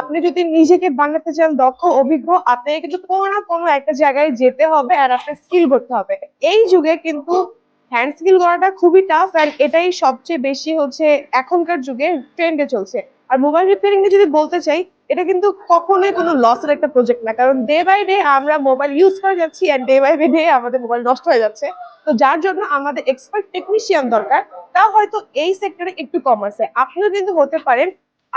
আপনি যদি নিজেকে বানাতে চান, দক্ষ, অভিজ্ঞ, আপনাকে কিন্তু কোনো না কোনো একটা জায়গায় যেতে হবে আর আপনার স্কিল করতে হবে। এই যুগে কিন্তু হ্যান্ড স্কিল করাটা খুবই টাফ অ্যান্ড এটাই সবচেয়ে বেশি হচ্ছে এখনকার যুগে ট্রেন্ডে চলছে। আর মোবাইল রিপেয়ারিং এ যদি বলতে চাই, এটা কিন্তু কখনোই কোনো লসের একটা প্রজেক্ট না, কারণ ডে বাই ডে আমরা মোবাইল ইউজ করে যাচ্ছি অ্যান্ড ডে বাই ডে আমাদের মোবাইল নষ্ট হয়ে যাচ্ছে। তো যার জন্য আমাদের এক্সপার্ট টেকনিশিয়ান দরকার তা হয়তো এই সেক্টরে একটু কম আছে। আপনিও কিন্তু হতে পারেন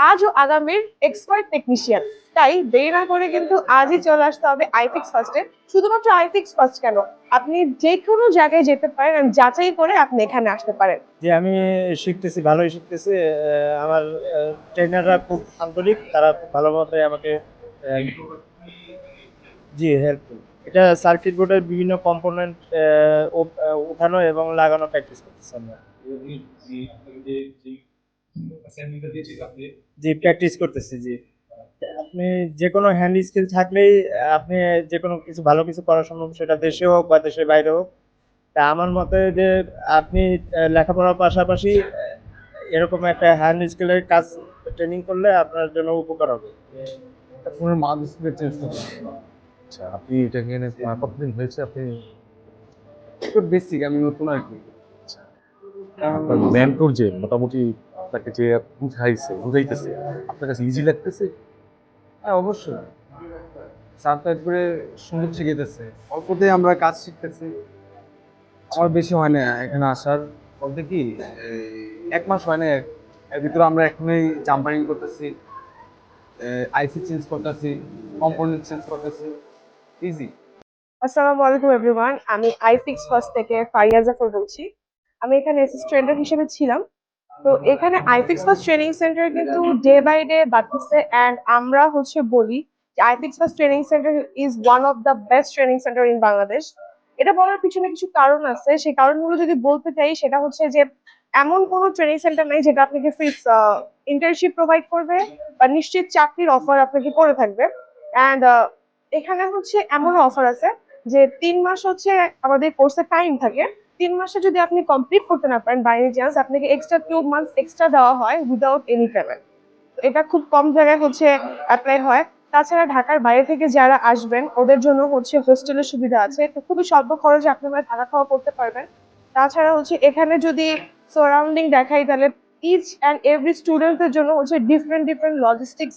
আজ ও আগামীর এক্সপার্ট টেকনিশিয়ান তাই দেরি না করে কিন্তু আজই চলে আসতে হবে আইফিক্স ফার্স্টে শুধুমাত্র আইফিক্স ফার্স্ট কেন? আপনি যে কোনো জায়গায় যেতে পারেন যাচাই করে আপনি এখানে আসতে পারেন। যে আমি শিখতেছি ভালোই শিখতেছি। আমার ট্রেনাররা খুব আন্তরিক তারা খুব ভালো মতো আমাকে জি হেল্পফুল এটা সার্কিট বোর্ডের বিভিন্ন কম্পোনেন্ট উঠানো এবং লাগানো প্র্যাকটিস করতেছি আমরা। জি প্র্যাকটিস করতেছি জি। আপনি যে কোনো হ্যান্ড স্কিল থাকলেই আপনি যে কোনো কিছু ভালো কিছু করা সম্ভব সেটা দেশে হোক বা দেশের বাইরে হোক তা আমার মতে যে আপনি লেখাপড়ার পাশাপাশি এরকম একটা হ্যান্ড স্কিলের কাজ ট্রেনিং করলে আপনার জন্য উপকার হবে। আপনার আচ্ছা আপনি এটা কিনে আহ, কতদিন হয়েছে আপনি? একটু বেসিক আমি নতুন আর কি। আপনার মেন্টর যে মোটামুটি আপনাকে যে বুঝাইছে বুঝাইতেছে আপনার কাছে ইজি লাগতেছে? হ্যাঁ অবশ্যই। স্যার তো একবারে সুন্দর শিখিয়েছে অল্পতে আমরা কাজ শিখতেছি। আমার বেশি হয় না এখানে আসার বলতে কি এক মাস হয় না এর ভিতরে আমরা এখনই জাম্পারিং করতেছি আইসি চেঞ্জ করতেছি কম্পোনেন্ট চেঞ্জ করতেছি ইজি আসসালামু আলাইকুম এভরিওয়ান আমি আইফিক্স ফার্স্ট থেকে ফারিয়া জাফর বলছি আমি এখানে অ্যাসিস্ট্যান্ট হিসেবে ছিলাম। তো এখানে আইফিক্স ফার্স্ট ট্রেনিং সেন্টার কিন্তু ডে বাই ডে বাড়তেছে অ্যান্ড আমরা হচ্ছে বলি যে iFix first training center is one of the best training center in Bangladesh এটা বলার পিছনে কিছু কারণ আছে, সেই কারণগুলো যদি বলতে চাই, সেটা হচ্ছে যে এমন কোনো ট্রেনিং সেন্টার নেই যেটা আপনাকে ফ্রি ইন্টার্নশিপ প্রোভাইড করবে বা নিশ্চিত চাকরির অফার আপনাকে করে থাকবে। অ্যান্ড এখানে হচ্ছে এমন অফার আছে যে তিন মাস হচ্ছে আমাদের কোর্সের টাইম থাকে। তিন মাসে যদি আপনি কমপ্লিট করতে না পারেন বাই এনি চান্স আপনাকে এক্সট্রা টু মান্থস এক্সট্রা দেওয়া হয় উইদাউট এনি পেমেন্ট এটা খুব কম জায়গায় হচ্ছে অ্যাপ্লাই হয়। তাছাড়া ঢাকার বাইরে থেকে যারা আসবেন, ওদের জন্য হচ্ছে হোস্টেলের সুবিধা আছে। খুবই স্বল্প খরচে আপনারা থাকা খাওয়া করতে পারবেন। তাছাড়া হচ্ছে এখানে যদি সারাউন্ডিং দেখাই, তাহলে ইচ অ্যান্ড এভরি স্টুডেন্টদের জন্য হচ্ছে different different logistics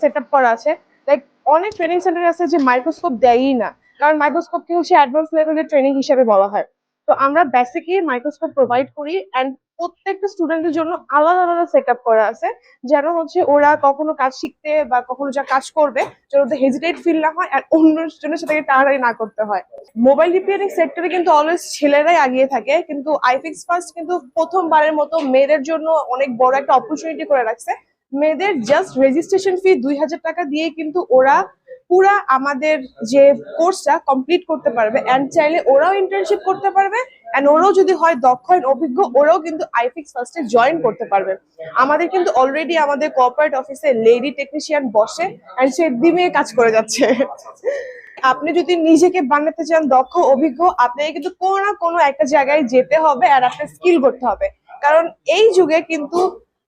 set up করা আছে। লাইক অনেক ট্রেনিং সেন্টার আছে যে মাইক্রোস্কোপ দেয়ই না। কারণ মাইক্রোস্কোপকে হচ্ছে অ্যাডভান্স লেভেলের ট্রেনিং হিসেবে বলা হয়। তো আমরা বেসিকলি মাইক্রোস্কোপ প্রোভাইড করি অ্যান্ড প্রত্যেকটা স্টুডেন্টের জন্য আলাদা আলাদা সেট করা আছে। যেন হচ্ছে ওরা কখনো কাজ শিখতে বা কখনো যা কাজ করবে, যেন ওদের হেজিটেট ফিল না হয় আর অন্য জনের সেটাকে তাড়াতাড়ি না করতে হয়। মোবাইল রিপেয়ারিং সেক্টরে কিন্তু অলওয়েজ ছেলেরাই আগিয়ে থাকে, কিন্তু আইফিক্স ফার্স্ট কিন্তু প্রথমবারের মতো মেয়েদের জন্য অনেক বড় একটা অপরচুনিটি করে রাখছে। মেয়েদের জাস্ট রেজিস্ট্রেশন ফি দুই হাজার টাকা দিয়ে কিন্তু ওরা পুরা আমাদের যে কোর্সটা কমপ্লিট করতে পারবে অ্যান্ড চাইলে ওরাও ইন্টার্নশিপ করতে পারবে অ্যান্ড ওরাও যদি হয় দক্ষ অভিজ্ঞ, ওরাও কিন্তু আইফিক্স ফার্স্টে জয়েন করতে পারবে। আমাদের কিন্তু অলরেডি আমাদের কর্পোরেট অফিসে লেডি টেকনিশিয়ান বসে অ্যান্ড সে দিমে কাজ করে যাচ্ছে। আপনি যদি নিজেকে বানাতে চান, দক্ষ, অভিজ্ঞ, আপনাকে কিন্তু কোনো না কোনো একটা জায়গায় যেতে হবে আর আপনার স্কিল করতে হবে। কারণ এই যুগে কিন্তু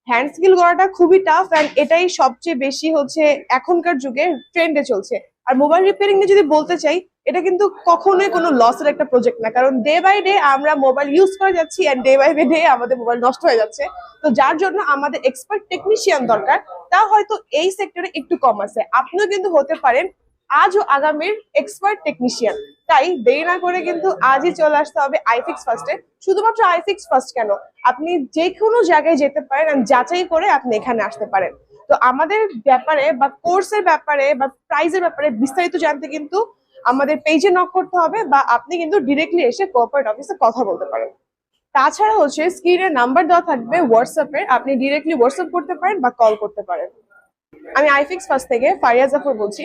হ্যান্ড স্কিল করাটা খুবই টাফ অ্যান্ড এটাই সবচেয়ে বেশি হচ্ছে এখনকার যুগে ট্রেন্ডে চলছে। আর মোবাইল রিপেয়ারিং এ যদি বলতে চাই, এটা কিন্তু কখনোই কোনো লসের একটা প্রজেক্ট না, কারণ ডে বাই ডে আমরা মোবাইল ইউজ করে যাচ্ছি অ্যান্ড ডে বাই ডে আমাদের মোবাইল নষ্ট হয়ে যাচ্ছে। তো যার জন্য আমাদের এক্সপার্ট টেকনিশিয়ান দরকার তা হয়তো এই সেক্টরে একটু কম আছে। আপনিও কিন্তু হতে পারেন আজ ও আগামীর এক্সপার্ট টেকনিশিয়ান তাই দেরি না করে কিন্তু আজই চলে আসতে হবে আইফিক্স ফার্স্টে শুধুমাত্র আইফিক্স ফার্স্ট কেন? আপনি যে কোনো জায়গায় যেতে পারেন যাচাই করে আপনি এখানে আসতে পারেন। তো আমাদের ব্যাপারে বা কোর্সের ব্যাপারে বা প্রাইজের ব্যাপারে বিস্তারিত জানতে কিন্তু আমাদের পেজে নক করতে হবে বা আপনি কিন্তু ডিরেক্টলি এসে কর্পোরেট অফিসে কথা বলতে পারেন। তাছাড়া হচ্ছে স্ক্রিনে নাম্বার দেওয়া থাকবে হোয়াটসঅ্যাপে আপনি ডিরেক্টলি হোয়াটসঅ্যাপ করতে পারেন বা কল করতে পারেন। আমি আইফিক্স ফার্স্ট থেকে ফারিয়া জাফর বলছি।